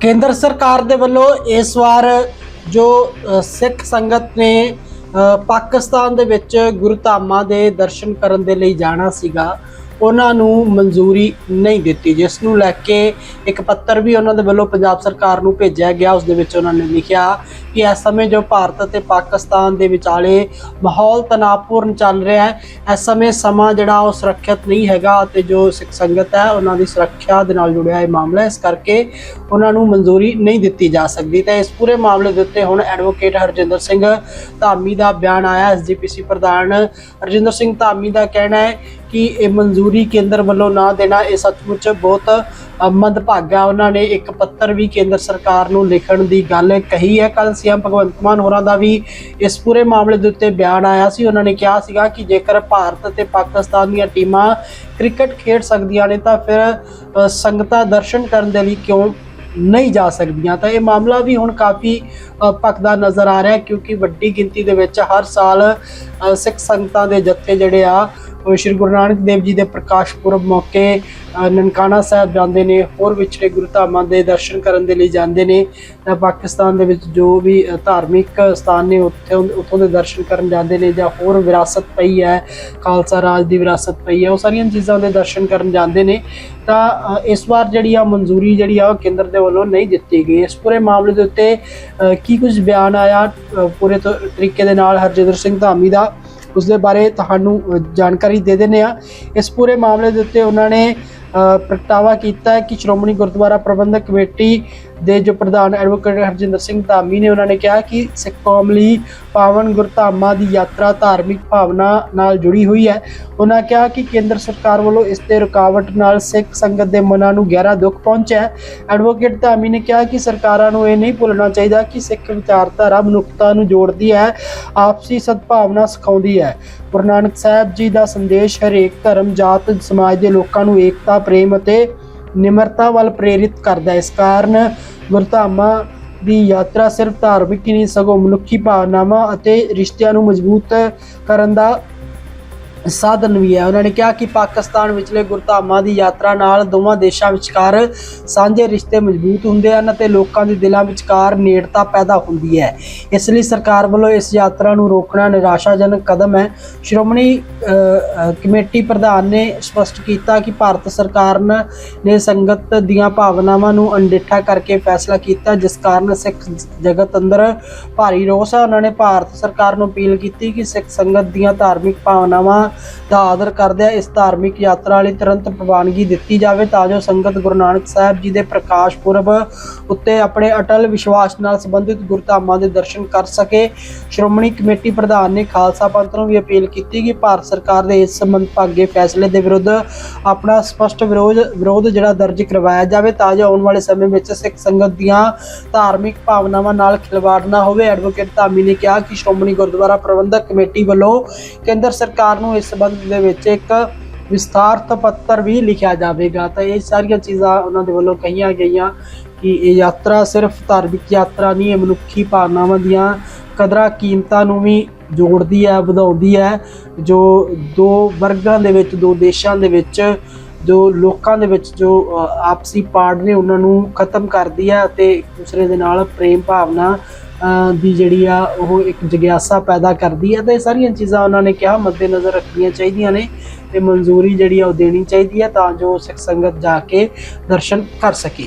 ਕੇਂਦਰ ਸਰਕਾਰ ਦੇ ਵੱਲੋਂ ਇਸ ਵਾਰ ਜੋ ਸਿੱਖ ਸੰਗਤ ਨੇ ਪਾਕਿਸਤਾਨ ਦੇ ਵਿੱਚ ਗੁਰਧਾਮਾਂ ਦੇ ਦਰਸ਼ਨ ਕਰਨ ਦੇ ਲਈ ਜਾਣਾ ਸੀਗਾ ਉਹਨਾਂ ਨੂੰ ਮਨਜ਼ੂਰੀ ਨਹੀਂ ਦਿੱਤੀ, ਜਿਸ ਨੂੰ ਲੈ ਕੇ ਇੱਕ ਪੱਤਰ ਵੀ ਉਹਨਾਂ ਦੇ ਵੱਲੋਂ ਪੰਜਾਬ ਸਰਕਾਰ ਨੂੰ ਭੇਜਿਆ ਗਿਆ, ਉਸ ਦੇ ਵਿੱਚ ਉਹਨਾਂ ਨੇ ਲਿਖਿਆ ਕਿ ਇਸ ਸਮੇਂ ਜੋ ਭਾਰਤ ਅਤੇ ਪਾਕਿਸਤਾਨ ਦੇ ਵਿਚਾਲੇ ਮਾਹੌਲ ਤਣਾਅਪੂਰਨ ਚੱਲ ਰਿਹਾ ਹੈ, ਇਸ ਸਮੇਂ ਸਮਾਂ ਜਿਹੜਾ ਉਹ ਸੁਰੱਖਿਅਤ ਨਹੀਂ ਹੈਗਾ ਅਤੇ ਜੋ ਸਿੱਖ ਸੰਗਤ ਹੈ, ਉਹਨਾਂ ਦੀ ਸੁਰੱਖਿਆ ਦੇ ਨਾਲ ਜੁੜਿਆ ਇਹ ਮਾਮਲਾ ਇਸ ਕਰਕੇ ਉਹਨਾਂ ਨੂੰ ਮਨਜ਼ੂਰੀ ਨਹੀਂ ਦਿੱਤੀ ਜਾ ਸਕਦੀ। ਤਾਂ ਇਸ ਪੂਰੇ ਮਾਮਲੇ ਦੇ ਉੱਤੇ ਹੁਣ ਐਡਵੋਕੇਟ ਹਰਜਿੰਦਰ ਸਿੰਘ ਧਾਮੀ ਦਾ ਬਿਆਨ ਆਇਆ ਐਸਜੀਪੀਸੀ ਪ੍ਰਧਾਨ ਹਰਜਿੰਦਰ ਸਿੰਘ ਧਾਮੀ ਦਾ ਕਹਿਣਾ ਹੈ ਕਿ ਇਹ ਮਨਜ਼ੂਰੀ ਕੇਂਦਰ ਵੱਲੋਂ ਨਾ ਦੇਣਾ ਇਹ ਸੱਚਮੁੱਚ ਬਹੁਤ ਮੰਦਭਾਗਾ ਉਹਨਾਂ ਨੇ ਇੱਕ ਪੱਤਰ ਵੀ ਕੇਂਦਰ ਸਰਕਾਰ ਨੂੰ ਲਿਖਣ ਦੀ ਗੱਲ ਕਹੀ ਹੈ। ਕੱਲ ਸੀਐਮ ਭਗਵੰਤ ਮਾਨ ਹੋਰਾਂ ਦਾ ਵੀ ਇਸ ਪੂਰੇ ਮਾਮਲੇ ਦੇ ਉੱਤੇ ਬਿਆਨ ਆਇਆ ਸੀ। ਉਹਨਾਂ ਨੇ ਕਿਹਾ ਸੀਗਾ ਕਿ ਜੇਕਰ ਭਾਰਤ ਅਤੇ ਪਾਕਿਸਤਾਨ ਦੀਆਂ ਟੀਮਾਂ ਕ੍ਰਿਕਟ ਖੇਡ ਸਕਦੀਆਂ ਨੇ ਤਾਂ ਫਿਰ ਅ, ਸੰਗਤਾਂ ਦਰਸ਼ਨ ਕਰਨ ਦੇ ਲਈ ਕਿਉਂ ਨਹੀਂ ਜਾ ਸਕਦੀਆਂ? ਤਾਂ ਇਹ ਮਾਮਲਾ ਵੀ ਹੁਣ ਕਾਫੀ ਅ, ਭਖਦਾ ਨਜ਼ਰ ਆ ਰਿਹਾ ਕਿਉਂਕਿ ਵੱਡੀ ਗਿਣਤੀ ਦੇ ਵਿੱਚ ਹਰ ਸਾਲ ਸਿੱਖ ਸੰਗਤਾਂ ਦੇ ਜੱਥੇ ਜਿਹੜੇ ਆ ਸ਼੍ਰੀ ਗੁਰੂ ਨਾਨਕ ਦੇਵ ਜੀ ਦੇ ਪ੍ਰਕਾਸ਼ ਪੁਰਬ ਮੌਕੇ ਨਨਕਾਣਾ ਸਾਹਿਬ ਜਾਂਦੇ ਨੇ, ਹੋਰ ਵਿਛੜੇ ਗੁਰੂ ਧਾਮਾਂ ਦੇ ਦਰਸ਼ਨ ਕਰਨ ਦੇ ਲਈ ਜਾਂਦੇ ਨੇ। ਤਾਂ ਪਾਕਿਸਤਾਨ ਦੇ ਵਿੱਚ ਜੋ ਵੀ ਧਾਰਮਿਕ ਸਥਾਨ ਨੇ, ਉੱਥੇ ਉੱਥੋਂ ਦੇ ਦਰਸ਼ਨ ਕਰਨ ਜਾਂਦੇ ਨੇ ਜਾਂ ਹੋਰ ਵਿਰਾਸਤ ਪਈ ਹੈ, ਖਾਲਸਾ ਰਾਜ ਦੀ ਵਿਰਾਸਤ ਪਈ ਹੈ, ਉਹ ਸਾਰੀਆਂ ਚੀਜ਼ਾਂ ਦੇ ਦਰਸ਼ਨ ਕਰਨ ਜਾਂਦੇ ਨੇ। ਤਾਂ ਇਸ ਵਾਰ ਜਿਹੜੀ ਆ ਮਨਜ਼ੂਰੀ ਜਿਹੜੀ ਆ, ਉਹ ਕੇਂਦਰ ਦੇ ਵੱਲੋਂ ਨਹੀਂ ਦਿੱਤੀ ਗਈ। ਇਸ ਪੂਰੇ ਮਾਮਲੇ ਦੇ ਉੱਤੇ ਕੀ ਕੁਝ ਬਿਆਨ ਆਇਆ ਪੂਰੇ ਤੌਰ- ਤਰੀਕੇ ਦੇ ਨਾਲ ਹਰਜਿੰਦਰ ਸਿੰਘ ਧਾਮੀ ਦਾ? ਉਸ ਦੇ ਬਾਰੇ ਤੁਹਾਨੂੰ ਜਾਣਕਾਰੀ ਦੇ ਦਿੰਦੇ ਆ ਇਸ ਪੂਰੇ ਮਾਮਲੇ ਦੇ ਉੱਤੇ ਉਹਨਾਂ ਨੇ ਪ੍ਰਗਟਾਵਾ ਕੀਤਾ ਕਿ ਸ਼੍ਰੋਮਣੀ ਗੁਰਦੁਆਰਾ ਪ੍ਰਬੰਧਕ ਕਮੇਟੀ ਦੇ ਜੋ ਪ੍ਰਧਾਨ ਐਡਵੋਕੇਟ ਹਰਜਿੰਦਰ ਸਿੰਘ ਧਾਮੀ ਨੇ ਉਹਨਾਂ ਨੇ ਕਿਹਾ ਕਿ ਸਿੱਖ ਕੌਮ ਲਈ ਪਾਵਨ ਗੁਰਧਾਮਾਂ ਦੀ ਯਾਤਰਾ ਧਾਰਮਿਕ ਭਾਵਨਾ ਨਾਲ ਜੁੜੀ ਹੋਈ ਹੈ। ਉਹਨਾਂ ਕਿਹਾ ਕਿ ਕੇਂਦਰ ਸਰਕਾਰ ਵੱਲੋਂ ਇਸ ਤੇ ਰੁਕਾਵਟ ਨਾਲ ਸਿੱਖ ਸੰਗਤ ਦੇ ਮਨਾਂ ਨੂੰ ਗਹਿਰਾ ਦੁੱਖ ਪਹੁੰਚਿਆ ਹੈ। ਐਡਵੋਕੇਟ ਧਾਮੀ ਨੇ ਕਿਹਾ ਕਿ ਸਰਕਾਰਾਂ ਨੂੰ ਇਹ ਨਹੀਂ ਭੁੱਲਣਾ ਚਾਹੀਦਾ ਕਿ ਸਿੱਖ ਵਿਚਾਰਧਾਰਾ ਮਨੁੱਖਤਾ ਨੂੰ ਜੋੜਦੀ ਹੈ, ਆਪਸੀ ਸਦਭਾਵਨਾ ਸਿਖਾਉਂਦੀ ਹੈ। ਗੁਰੂ ਨਾਨਕ ਸਾਹਿਬ ਜੀ ਦਾ ਸੰਦੇਸ਼ ਹਰੇਕ ਧਰਮ, ਜਾਤ, ਸਮਾਜ ਦੇ ਲੋਕਾਂ ਨੂੰ ਏਕਤਾ, ਪ੍ਰੇਮ ਅਤੇ ਨਿਮਰਤਾ ਵੱਲ ਪ੍ਰੇਰਿਤ ਕਰਦਾ ਹੈ। ਇਸ ਕਾਰਨ ਗੁਰਧਾਮਾਂ ਦੀ ਯਾਤਰਾ ਸਿਰਫ ਧਾਰਮਿਕ ਹੀ ਨਹੀਂ, ਸਗੋਂ ਮਨੁੱਖੀ ਭਾਵਨਾਵਾਂ ਅਤੇ ਰਿਸ਼ਤਿਆਂ ਨੂੰ ਮਜ਼ਬੂਤ ਕਰਨ ਦਾ ਸਾਧਨ ਵੀ ਹੈ। ਉਹਨਾਂ ਨੇ ਕਿਹਾ ਕਿ ਪਾਕਿਸਤਾਨ ਵਿਚਲੇ ਗੁਰਧਾਮਾਂ ਦੀ ਯਾਤਰਾ ਨਾਲ ਦੋਵਾਂ ਦੇਸ਼ਾਂ ਵਿਚਕਾਰ ਸਾਂਝੇ ਰਿਸ਼ਤੇ ਮਜ਼ਬੂਤ ਹੁੰਦੇ ਹਨ ਅਤੇ ਲੋਕਾਂ ਦੇ ਦਿਲਾਂ ਵਿਚਕਾਰ ਨੇੜਤਾ ਪੈਦਾ ਹੁੰਦੀ ਹੈ। ਇਸ ਲਈ ਸਰਕਾਰ ਵੱਲੋਂ ਇਸ ਯਾਤਰਾ ਨੂੰ ਰੋਕਣਾ ਨਿਰਾਸ਼ਾਜਨਕ ਕਦਮ ਹੈ। ਸ਼੍ਰੋਮਣੀ ਕਮੇਟੀ ਪ੍ਰਧਾਨ ਨੇ ਸਪਸ਼ਟ ਕੀਤਾ ਕਿ ਭਾਰਤ ਸਰਕਾਰ ਨੇ ਸੰਗਤ ਦੀਆਂ ਭਾਵਨਾਵਾਂ ਨੂੰ ਅਣਡਿੱਠਾ ਕਰਕੇ ਫੈਸਲਾ ਕੀਤਾ, ਜਿਸ ਕਾਰਨ ਸਿੱਖ ਜਗਤ ਅੰਦਰ ਭਾਰੀ ਰੋਸ ਹੈ। ਉਹਨਾਂ ਨੇ ਭਾਰਤ ਸਰਕਾਰ ਨੂੰ ਅਪੀਲ ਕੀਤੀ ਕਿ ਸਿੱਖ ਸੰਗਤ ਦੀਆਂ ਧਾਰਮਿਕ ਭਾਵਨਾਵਾਂ ਦਾ ਆਦਰ ਕਰਦਿਆਂ ਇਸ ਧਾਰਮਿਕ ਯਾਤਰਾ ਲਈ ਤੁਰੰਤ ਪ੍ਰਵਾਨਗੀ ਦਿੱਤੀ ਜਾਵੇ ਤਾਂ ਜੋ ਸੰਗਤ ਗੁਰੂ ਨਾਨਕ ਸਾਹਿਬ ਜੀ ਦੇ ਪ੍ਰਕਾਸ਼ ਪੁਰਬ ਉੱਤੇ ਆਪਣੇ ਅਟਲ ਵਿਸ਼ਵਾਸ ਨਾਲ ਸੰਬੰਧਿਤ ਗੁਰਧਾਮਾਂ ਦੇ ਦਰਸ਼ਨ ਕਰ ਸਕੇ। ਸ਼੍ਰੋਮਣੀ ਕਮੇਟੀ ਪ੍ਰਧਾਨ ਨੇ ਖਾਲਸਾ ਪੰਥ ਨੂੰ ਵੀ ਅਪੀਲ ਕੀਤੀ ਕਿ ਭਾਰਤ ਸਰਕਾਰ ਦੇ ਇਸ ਮੰਦਭਾਗੇ ਫੈਸਲੇ ਦੇ ਵਿਰੁੱਧ ਆਪਣਾ ਸਪਸ਼ਟ ਵਿਰੋਧ ਵਿਰੋਧ ਜਿਹੜਾ ਦਰਜ ਕਰਵਾਇਆ ਜਾਵੇ ਤਾਂ ਜੋ ਆਉਣ ਵਾਲੇ ਸਮੇਂ ਵਿੱਚ ਸਿੱਖ ਸੰਗਤ ਦੀਆਂ ਧਾਰਮਿਕ ਭਾਵਨਾਵਾਂ ਨਾਲ ਖਿਲਵਾੜ ਨਾ ਹੋਵੇ। ਐਡਵੋਕੇਟ ਧਾਮੀ ਨੇ ਕਿਹਾ ਕਿ ਸ਼੍ਰੋਮਣੀ ਗੁਰਦੁਆਰਾ ਪ੍ਰਬੰਧਕ ਕਮੇਟੀ ਵੱਲੋਂ ਕੇਂਦਰ ਸਰਕਾਰ ਨੂੰ ਇਸ ਸੰਬੰਧ ਦੇ ਵਿੱਚ ਇੱਕ ਵਿਸਥਾਰਤ ਪੱਤਰ ਵੀ ਲਿਖਿਆ ਜਾਵੇਗਾ। ਤਾਂ ਇਹ ਸਾਰੀਆਂ ਚੀਜ਼ਾਂ ਉਹਨਾਂ ਦੇ ਵੱਲੋਂ ਕਹੀਆਂ ਗਈਆਂ ਕਿ ਇਹ ਯਾਤਰਾ ਸਿਰਫ ਧਾਰਮਿਕ ਯਾਤਰਾ ਨਹੀਂ ਹੈ ਮਨੁੱਖੀ ਭਾਵਨਾਵਾਂ ਦੀਆਂ ਕਦਰਾਂ ਕੀਮਤਾਂ ਨੂੰ ਵੀ ਜੋੜਦੀ ਹੈ, ਵਧਾਉਂਦੀ ਹੈ, ਜੋ ਦੋ ਵਰਗਾਂ ਦੇ ਵਿੱਚ, ਦੋ ਦੇਸ਼ਾਂ ਦੇ ਵਿੱਚ, ਜੋ ਲੋਕਾਂ ਦੇ ਵਿੱਚ, ਜੋ ਆਪਸੀ ਪਾੜ ਨੇ ਉਹਨਾਂ ਨੂੰ ਖਤਮ ਕਰਦੀ ਹੈ ਅਤੇ ਇੱਕ ਦੂਸਰੇ ਦੇ ਨਾਲ ਪ੍ਰੇਮ ਭਾਵਨਾ ਦੀ ਜਿਹੜੀ ਆ, ਉਹ ਇੱਕ ਜਗਿਆਸਾ ਪੈਦਾ ਕਰਦੀ ਹੈ ਤੇ ਇਹ ਸਾਰੀਆਂ ਚੀਜ਼ਾਂ ਉਹਨਾਂ ਨੇ ਕਿਹਾ, ਮੱਦੇਨਜ਼ਰ ਰੱਖਣੀਆਂ ਚਾਹੀਦੀਆਂ ਨੇ ਤੇ ਮਨਜ਼ੂਰੀ ਜਿਹੜੀ ਆ ਉਹ ਦੇਣੀ ਚਾਹੀਦੀ ਹੈ ਤਾਂ ਜੋ ਸਿੱਖ ਸੰਗਤ ਜਾ ਕੇ ਦਰਸ਼ਨ ਕਰ ਸਕੇ।